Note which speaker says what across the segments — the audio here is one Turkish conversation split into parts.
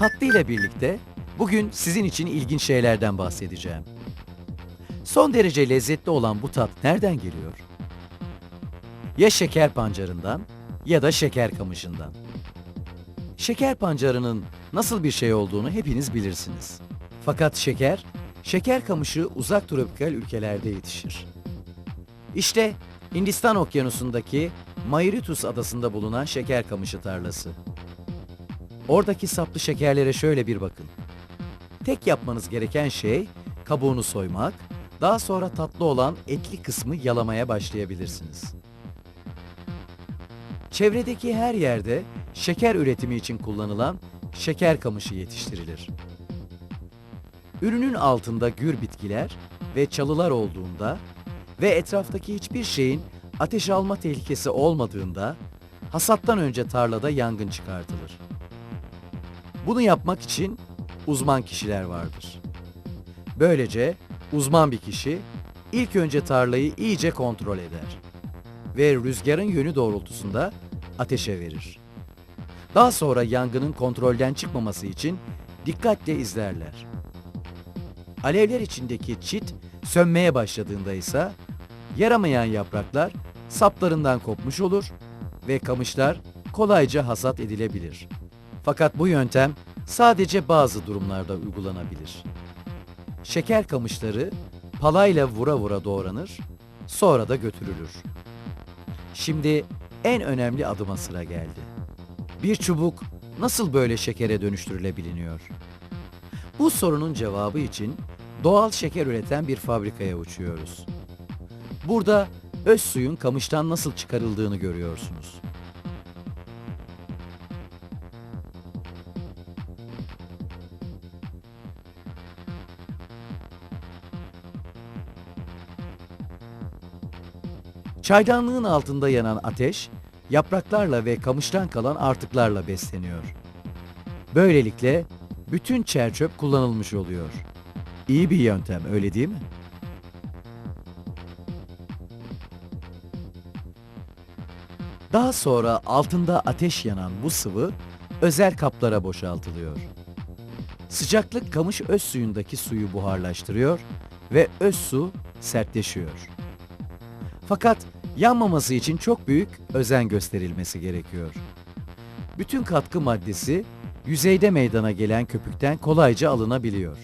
Speaker 1: Tatlı ile birlikte bugün sizin için ilginç şeylerden bahsedeceğim. Son derece lezzetli olan bu tat nereden geliyor? Ya şeker pancarından ya da şeker kamışından. Şeker pancarının nasıl bir şey olduğunu hepiniz bilirsiniz. Fakat şeker, şeker kamışı uzak tropikal ülkelerde yetişir. İşte Hindistan okyanusundaki Mauritius adasında bulunan şeker kamışı tarlası. Oradaki saplı şekerlere şöyle bir bakın. Tek yapmanız gereken şey kabuğunu soymak, daha sonra tatlı olan etli kısmı yalamaya başlayabilirsiniz. Çevredeki her yerde şeker üretimi için kullanılan şeker kamışı yetiştirilir. Ürünün altında gür bitkiler ve çalılar olduğunda ve etraftaki hiçbir şeyin ateş alma tehlikesi olmadığında hasattan önce tarlada yangın çıkartılır. Bunu yapmak için uzman kişiler vardır. Böylece uzman bir kişi ilk önce tarlayı iyice kontrol eder ve rüzgarın yönü doğrultusunda ateşe verir. Daha sonra yangının kontrolden çıkmaması için dikkatle izlerler. Alevler içindeki çit sönmeye başladığında ise yaramayan yapraklar saplarından kopmuş olur ve kamışlar kolayca hasat edilebilir. Fakat bu yöntem sadece bazı durumlarda uygulanabilir. Şeker kamışları palayla vura vura doğranır, sonra da götürülür. Şimdi en önemli adıma sıra geldi. Bir çubuk nasıl böyle şekere dönüştürülebiliniyor? Bu sorunun cevabı için doğal şeker üreten bir fabrikaya uçuyoruz. Burada öz suyun kamıştan nasıl çıkarıldığını görüyorsunuz. Çaydanlığın altında yanan ateş, yapraklarla ve kamıştan kalan artıklarla besleniyor. Böylelikle bütün çerçöp kullanılmış oluyor. İyi bir yöntem, öyle değil mi? Daha sonra altında ateş yanan bu sıvı özel kaplara boşaltılıyor. Sıcaklık kamış öz suyundaki suyu buharlaştırıyor ve öz su sertleşiyor. Fakat yanmaması için çok büyük özen gösterilmesi gerekiyor. Bütün katkı maddesi yüzeyde meydana gelen köpükten kolayca alınabiliyor.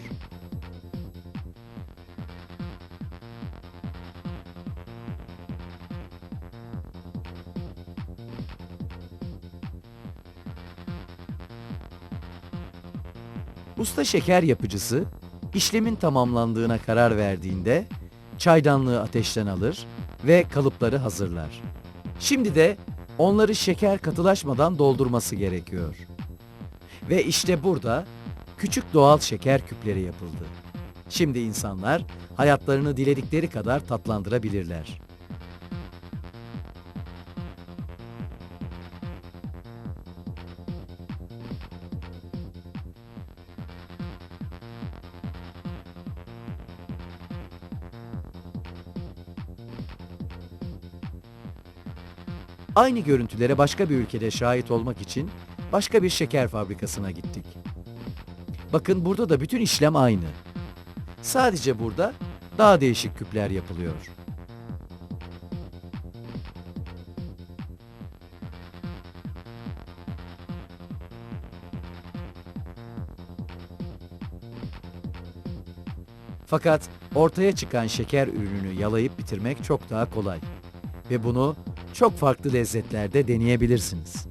Speaker 1: Usta şeker yapıcısı işlemin tamamlandığına karar verdiğinde çaydanlığı ateşten alır ve kalıpları hazırlar. Şimdi de onları şeker katılaşmadan doldurması gerekiyor. Ve işte burada küçük doğal şeker küpleri yapıldı. Şimdi insanlar hayatlarını diledikleri kadar tatlandırabilirler. Aynı görüntülere başka bir ülkede şahit olmak için başka bir şeker fabrikasına gittik. Bakın burada da bütün işlem aynı. Sadece burada daha değişik küpler yapılıyor. Fakat ortaya çıkan şeker ürününü yalayıp bitirmek çok daha kolay. Ve bunu çok farklı lezzetlerde deneyebilirsiniz.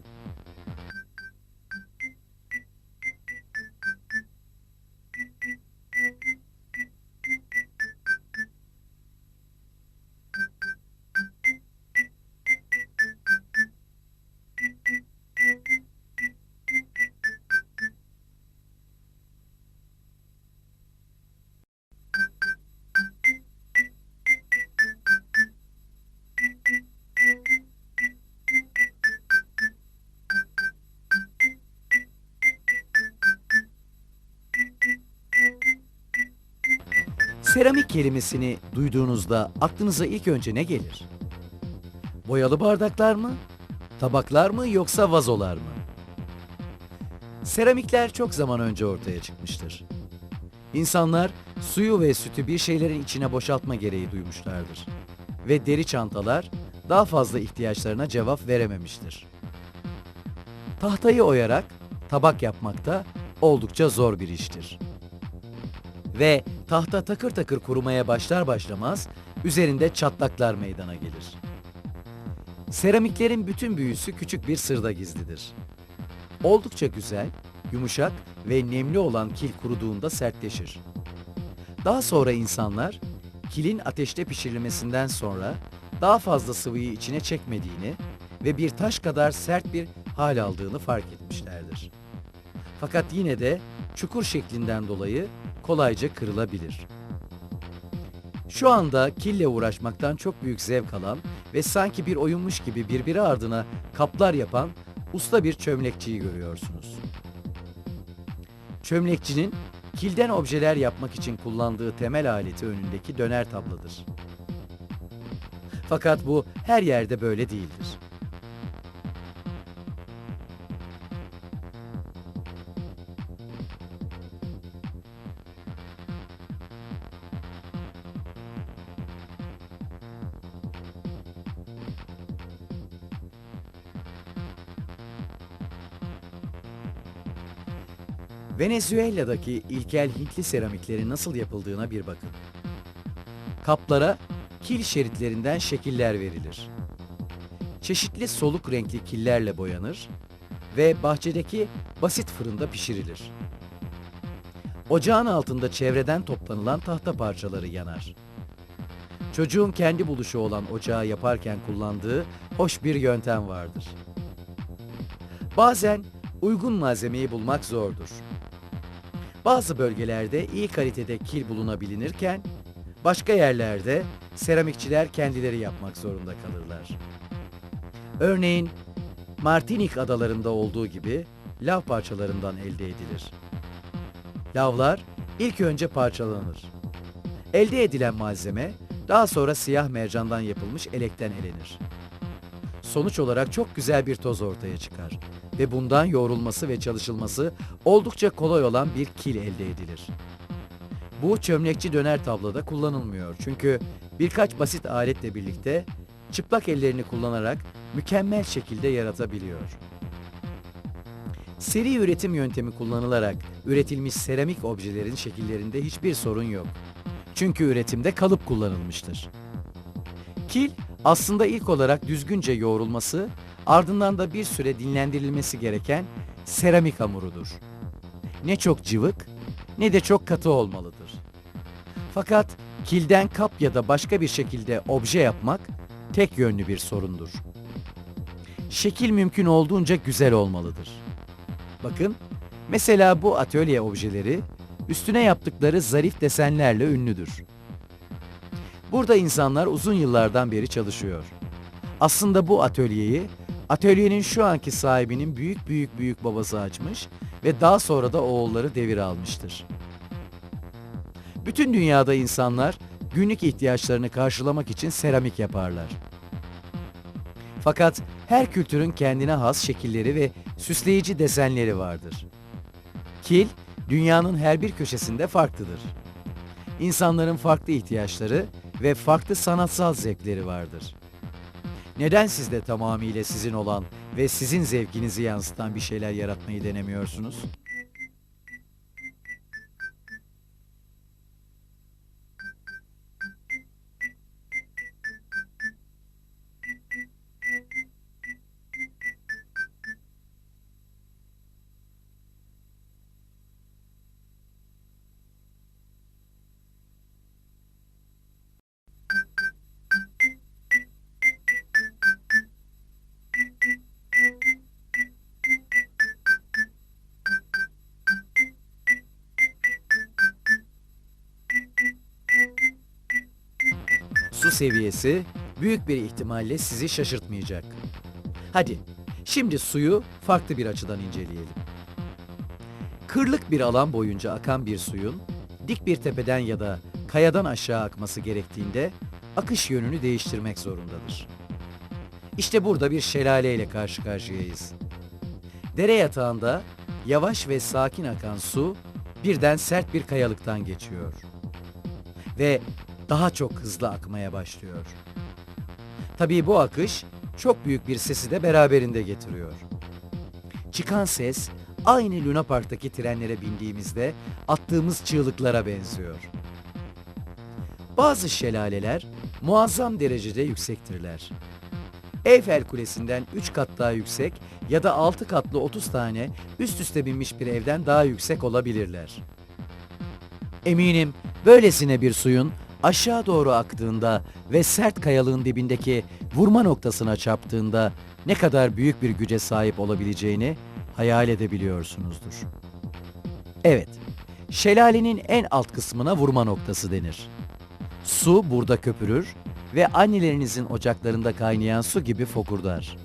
Speaker 1: Seramik kelimesini duyduğunuzda aklınıza ilk önce ne gelir? Boyalı bardaklar mı? Tabaklar mı yoksa vazolar mı? Seramikler çok zaman önce ortaya çıkmıştır. İnsanlar suyu ve sütü bir şeylerin içine boşaltma gereği duymuşlardır. Ve deri çantalar daha fazla ihtiyaçlarına cevap verememiştir. Tahtayı oyarak tabak yapmak da oldukça zor bir iştir. Ve tahta takır takır kurumaya başlar başlamaz üzerinde çatlaklar meydana gelir. Seramiklerin bütün büyüsü küçük bir sırda gizlidir. Oldukça güzel, yumuşak ve nemli olan kil kuruduğunda sertleşir. Daha sonra insanlar kilin ateşte pişirilmesinden sonra daha fazla sıvıyı içine çekmediğini ve bir taş kadar sert bir hal aldığını fark etmişlerdir. Fakat yine de çukur şeklinden dolayı kolayca kırılabilir. Şu anda kille uğraşmaktan çok büyük zevk alan ve sanki bir oyunmuş gibi birbiri ardına kaplar yapan usta bir çömlekçiyi görüyorsunuz. Çömlekçinin kilden objeler yapmak için kullandığı temel aleti önündeki döner tabladır. Fakat bu her yerde böyle değildir. Venezuela'daki ilkel Hintli seramiklerin nasıl yapıldığına bir bakın. Kaplara kil şeritlerinden şekiller verilir. Çeşitli soluk renkli killerle boyanır ve bahçedeki basit fırında pişirilir. Ocağın altında çevreden toplanılan tahta parçaları yanar. Çocuğun kendi buluşu olan ocağı yaparken kullandığı hoş bir yöntem vardır. Bazen uygun malzemeyi bulmak zordur. Bazı bölgelerde iyi kalitede kil bulunabilinirken, başka yerlerde seramikçiler kendileri yapmak zorunda kalırlar. Örneğin Martinik adalarında olduğu gibi lav parçalarından elde edilir. Lavlar ilk önce parçalanır. Elde edilen malzeme daha sonra siyah mercandan yapılmış elekten elenir. Sonuç olarak çok güzel bir toz ortaya çıkar ve bundan yoğrulması ve çalışılması oldukça kolay olan bir kil elde edilir. Bu çömlekçi döner tabloda kullanılmıyor çünkü birkaç basit aletle birlikte çıplak ellerini kullanarak mükemmel şekilde yaratabiliyor. Seri üretim yöntemi kullanılarak üretilmiş seramik objelerin şekillerinde hiçbir sorun yok. Çünkü üretimde kalıp kullanılmıştır. Kil aslında ilk olarak düzgünce yoğrulması, ardından da bir süre dinlendirilmesi gereken seramik hamurudur. Ne çok cıvık ne de çok katı olmalıdır. Fakat kilden kap ya da başka bir şekilde obje yapmak tek yönlü bir sorundur. Şekil mümkün olduğunca güzel olmalıdır. Bakın, mesela bu atölye objeleri üstüne yaptıkları zarif desenlerle ünlüdür. Burada insanlar uzun yıllardan beri çalışıyor. Aslında bu atölyeyi atölyenin şu anki sahibinin büyük büyük büyük babası açmış ve daha sonra da oğulları devir almıştır. Bütün dünyada insanlar günlük ihtiyaçlarını karşılamak için seramik yaparlar. Fakat her kültürün kendine has şekilleri ve süsleyici desenleri vardır. Kil, dünyanın her bir köşesinde farklıdır. İnsanların farklı ihtiyaçları ve farklı sanatsal zevkleri vardır. Neden siz de tamamıyla sizin olan ve sizin zevkinizi yansıtan bir şeyler yaratmayı denemiyorsunuz? Seviyesi büyük bir ihtimalle sizi şaşırtmayacak. Hadi, şimdi suyu farklı bir açıdan inceleyelim. Kırlık bir alan boyunca akan bir suyun dik bir tepeden ya da kayadan aşağı akması gerektiğinde akış yönünü değiştirmek zorundadır. İşte burada bir şelale ile karşı karşıyayız. Dere yatağında yavaş ve sakin akan su birden sert bir kayalıktan geçiyor. Ve daha çok hızlı akmaya başlıyor. Tabii bu akış çok büyük bir sesi de beraberinde getiriyor. Çıkan ses aynı Luna Park'taki trenlere bindiğimizde attığımız çığlıklara benziyor. Bazı şelaleler muazzam derecede yüksektirler. Eyfel Kulesi'nden 3 kat daha yüksek ya da 6 katlı 30 tane üst üste binmiş bir evden daha yüksek olabilirler. Eminim böylesine bir suyun aşağı doğru aktığında ve sert kayalığın dibindeki vurma noktasına çarptığında ne kadar büyük bir güce sahip olabileceğini hayal edebiliyorsunuzdur. Evet, şelalenin en alt kısmına vurma noktası denir. Su burada köpürür ve annelerinizin ocaklarında kaynayan su gibi fokurdar.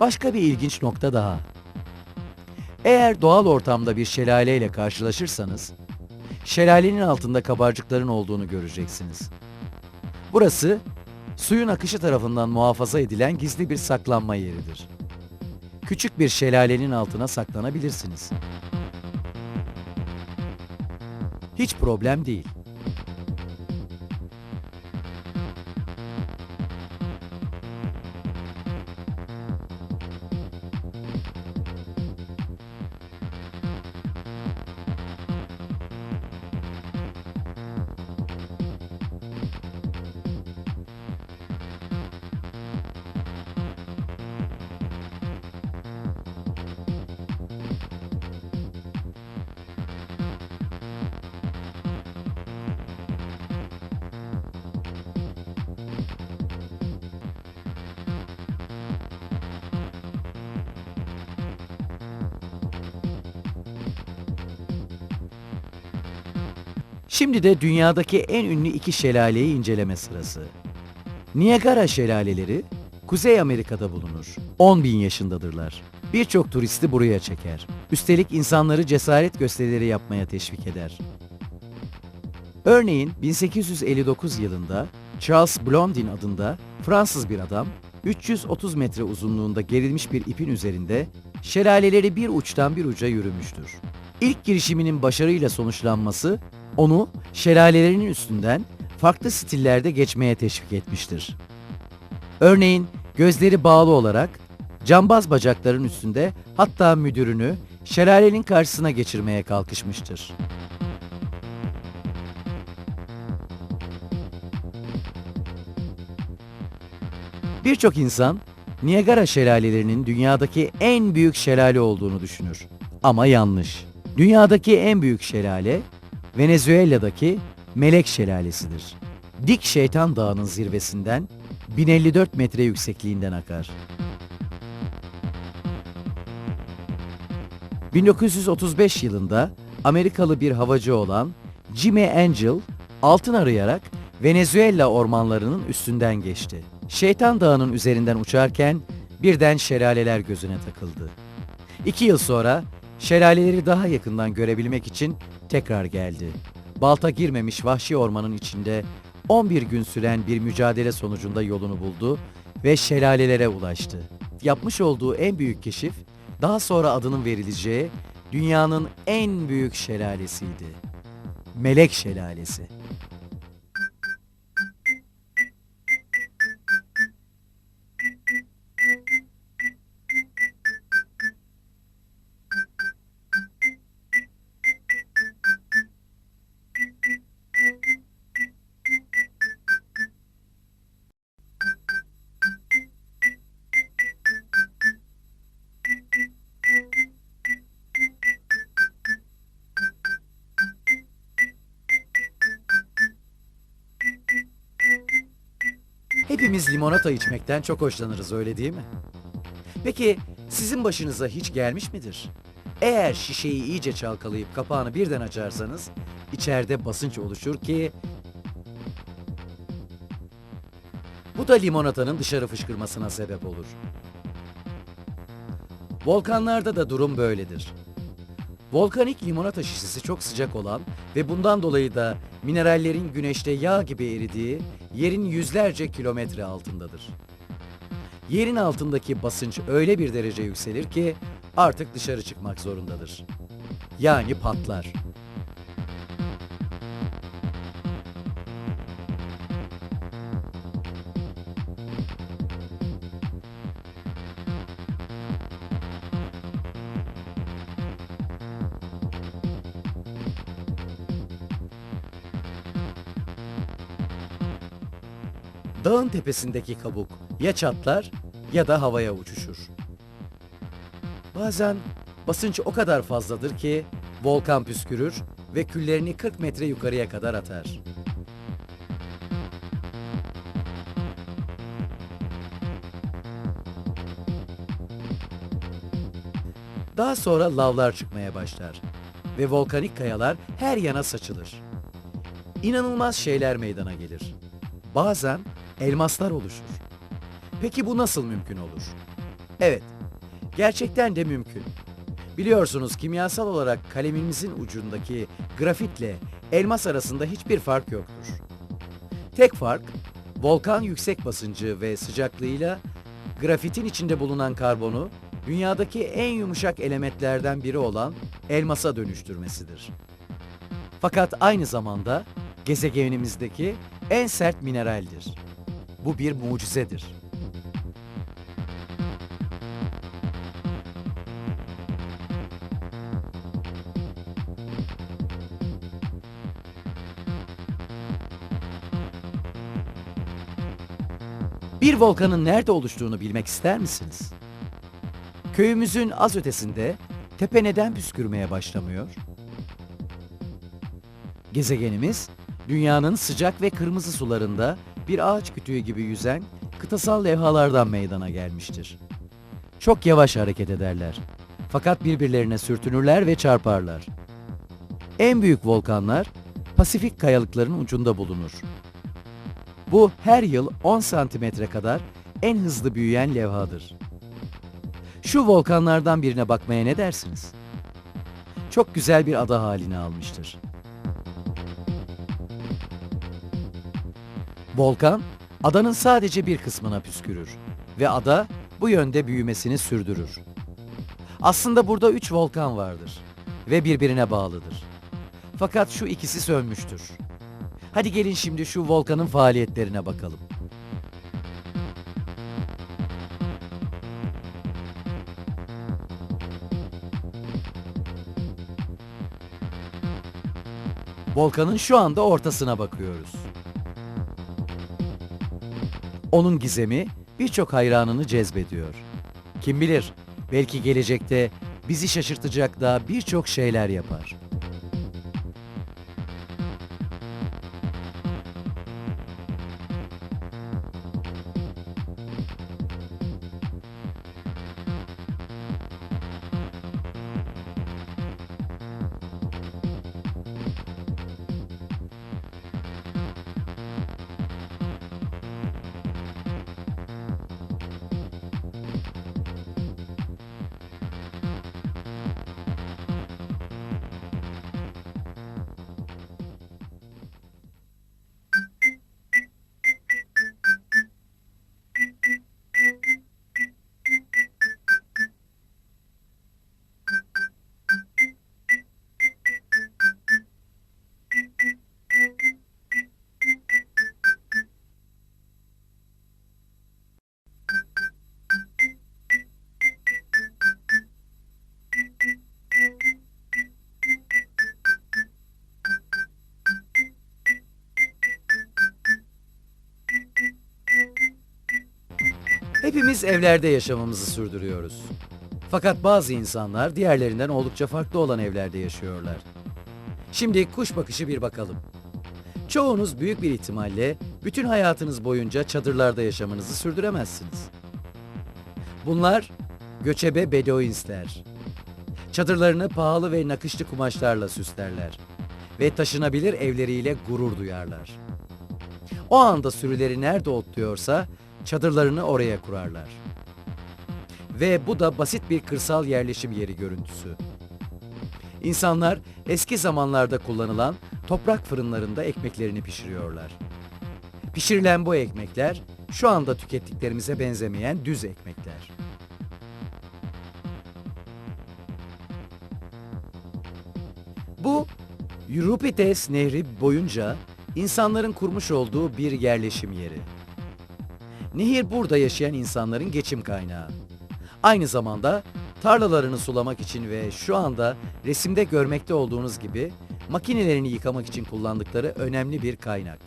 Speaker 1: Başka bir ilginç nokta daha. Eğer doğal ortamda bir şelaleyle karşılaşırsanız, şelalenin altında kabarcıkların olduğunu göreceksiniz. Burası, suyun akışı tarafından muhafaza edilen gizli bir saklanma yeridir. Küçük bir şelalenin altına saklanabilirsiniz. Hiç problem değil. Şimdi de dünyadaki en ünlü iki şelaleyi inceleme sırası. Niagara şelaleleri Kuzey Amerika'da bulunur. 10 bin yaşındadırlar. Birçok turisti buraya çeker. Üstelik insanları cesaret gösterileri yapmaya teşvik eder. Örneğin 1859 yılında Charles Blondin adında Fransız bir adam 330 metre uzunluğunda gerilmiş bir ipin üzerinde şelaleleri bir uçtan bir uca yürümüştür. İlk girişiminin başarıyla sonuçlanması onu şelalelerinin üstünden farklı stillerde geçmeye teşvik etmiştir. Örneğin gözleri bağlı olarak cambaz bacakların üstünde hatta müdürünü şelalenin karşısına geçirmeye kalkışmıştır. Birçok insan Niagara şelalelerinin dünyadaki en büyük şelale olduğunu düşünür. Ama yanlış. Dünyadaki en büyük şelale Venezuela'daki Melek Şelalesidir. Dik Şeytan Dağı'nın zirvesinden 1054 metre yüksekliğinden akar. 1935 yılında Amerikalı bir havacı olan Jimmy Angel altın arayarak Venezuela ormanlarının üstünden geçti. Şeytan Dağı'nın üzerinden uçarken birden şelaleler gözüne takıldı. İki yıl sonra şelaleleri daha yakından görebilmek için tekrar geldi. Balta girmemiş vahşi ormanın içinde 11 gün süren bir mücadele sonucunda yolunu buldu ve şelalelere ulaştı. Yapmış olduğu en büyük keşif, daha sonra adının verileceği dünyanın en büyük şelalesiydi. Melek Şelalesi. Hepimiz limonata içmekten çok hoşlanırız öyle değil mi? Peki sizin başınıza hiç gelmiş midir? Eğer şişeyi iyice çalkalayıp kapağını birden açarsanız içeride basınç oluşur ki bu da limonatanın dışarı fışkırmasına sebep olur. Volkanlarda da durum böyledir. Volkanik limonata şişesi çok sıcak olan ve bundan dolayı da minerallerin güneşte yağ gibi eridiği yerin yüzlerce kilometre altındadır. Yerin altındaki basınç öyle bir derece yükselir ki artık dışarı çıkmak zorundadır. Yani patlar. Dağın tepesindeki kabuk ya çatlar ya da havaya uçuşur. Bazen basınç o kadar fazladır ki volkan püskürür ve küllerini 40 metre yukarıya kadar atar. Daha sonra lavlar çıkmaya başlar ve volkanik kayalar her yana saçılır. İnanılmaz şeyler meydana gelir. Bazen elmaslar oluşur. Peki bu nasıl mümkün olur? Evet, gerçekten de mümkün. Biliyorsunuz kimyasal olarak kalemimizin ucundaki grafitle elmas arasında hiçbir fark yoktur. Tek fark, volkan yüksek basıncı ve sıcaklığıyla grafitin içinde bulunan karbonu dünyadaki en yumuşak elementlerden biri olan elmasa dönüştürmesidir. Fakat aynı zamanda gezegenimizdeki en sert mineraldir. Bu bir mucizedir. Bir volkanın nerede oluştuğunu bilmek ister misiniz? Köyümüzün az ötesinde tepe neden püskürmeye başlamıyor? Gezegenimiz dünyanın sıcak ve kırmızı sularında bir ağaç kütüğü gibi yüzen kıtasal levhalardan meydana gelmiştir. Çok yavaş hareket ederler. Fakat birbirlerine sürtünürler ve çarparlar. En büyük volkanlar Pasifik kayalıkların ucunda bulunur. Bu her yıl 10 santimetre kadar en hızlı büyüyen levhadır. Şu volkanlardan birine bakmaya ne dersiniz? Çok güzel bir ada halini almıştır. Volkan, adanın sadece bir kısmına püskürür ve ada bu yönde büyümesini sürdürür. Aslında burada üç volkan vardır ve birbirine bağlıdır. Fakat şu ikisi sönmüştür. Hadi gelin şimdi şu volkanın faaliyetlerine bakalım. Volkanın şu anda ortasına bakıyoruz. Onun gizemi birçok hayranını cezbediyor. Kim bilir, belki gelecekte bizi şaşırtacak daha birçok şeyler yapar. Hepimiz evlerde yaşamamızı sürdürüyoruz. Fakat bazı insanlar diğerlerinden oldukça farklı olan evlerde yaşıyorlar. Şimdi kuş bakışı bir bakalım. Çoğunuz büyük bir ihtimalle bütün hayatınız boyunca çadırlarda yaşamınızı sürdüremezsiniz. Bunlar göçebe bedoinsler. Çadırlarını pahalı ve nakışlı kumaşlarla süslerler ve taşınabilir evleriyle gurur duyarlar. O anda sürüleri nerede otluyorsa çadırlarını oraya kurarlar. Ve bu da basit bir kırsal yerleşim yeri görüntüsü. İnsanlar eski zamanlarda kullanılan toprak fırınlarında ekmeklerini pişiriyorlar. Pişirilen bu ekmekler şu anda tükettiklerimize benzemeyen düz ekmekler. Bu Euripides Nehri boyunca insanların kurmuş olduğu bir yerleşim yeri. Nehir burada yaşayan insanların geçim kaynağı. Aynı zamanda tarlalarını sulamak için ve şu anda resimde görmekte olduğunuz gibi makinelerini yıkamak için kullandıkları önemli bir kaynak.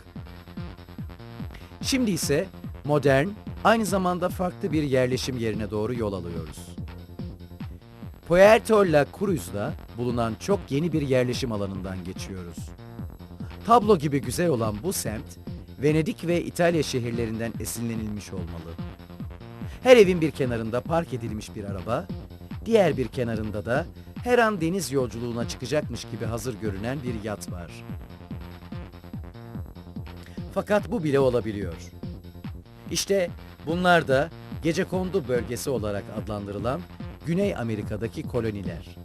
Speaker 1: Şimdi ise modern, aynı zamanda farklı bir yerleşim yerine doğru yol alıyoruz. Puerto La Cruz'da bulunan çok yeni bir yerleşim alanından geçiyoruz. Tablo gibi güzel olan bu semt, Venedik ve İtalya şehirlerinden esinlenilmiş olmalı. Her evin bir kenarında park edilmiş bir araba, diğer bir kenarında da her an deniz yolculuğuna çıkacakmış gibi hazır görünen bir yat var. Fakat bu bile olabiliyor. İşte bunlar da gecekondu bölgesi olarak adlandırılan Güney Amerika'daki koloniler.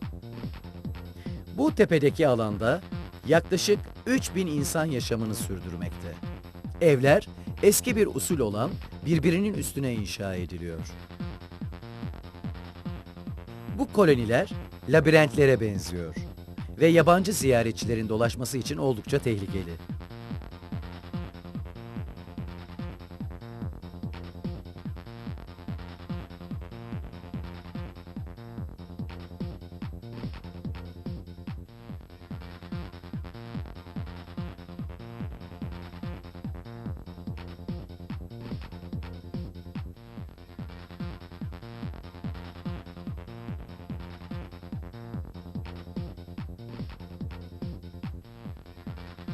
Speaker 1: Bu tepedeki alanda yaklaşık 3000 insan yaşamını sürdürmekte. Evler eski bir usul olan birbirinin üstüne inşa ediliyor. Bu koloniler labirentlere benziyor ve yabancı ziyaretçilerin dolaşması için oldukça tehlikeli.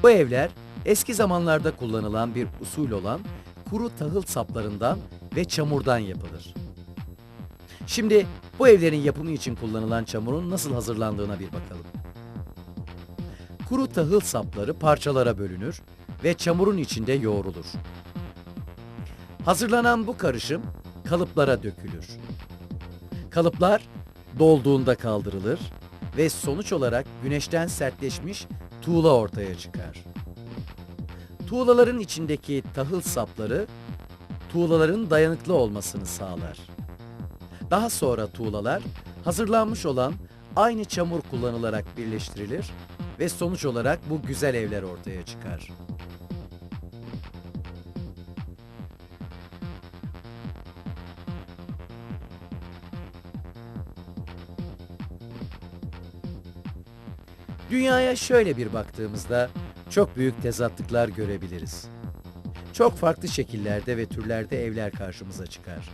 Speaker 1: Bu evler eski zamanlarda kullanılan bir usul olan kuru tahıl saplarından ve çamurdan yapılır. Şimdi bu evlerin yapımı için kullanılan çamurun nasıl hazırlandığına bir bakalım. Kuru tahıl sapları parçalara bölünür ve çamurun içinde yoğrulur. Hazırlanan bu karışım kalıplara dökülür. Kalıplar dolduğunda kaldırılır ve sonuç olarak güneşten sertleşmiş tuğla ortaya çıkar. Tuğlaların içindeki tahıl sapları tuğlaların dayanıklı olmasını sağlar. Daha sonra tuğlalar hazırlanmış olan aynı çamur kullanılarak birleştirilir ve sonuç olarak bu güzel evler ortaya çıkar. Dünyaya şöyle bir baktığımızda çok büyük tezatlıklar görebiliriz. Çok farklı şekillerde ve türlerde evler karşımıza çıkar.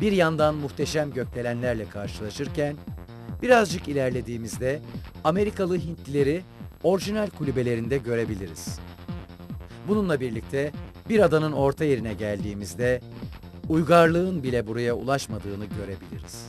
Speaker 1: Bir yandan muhteşem gökdelenlerle karşılaşırken, birazcık ilerlediğimizde Amerikalı Hintlileri orijinal kulübelerinde görebiliriz. Bununla birlikte bir adanın orta yerine geldiğimizde uygarlığın bile buraya ulaşmadığını görebiliriz.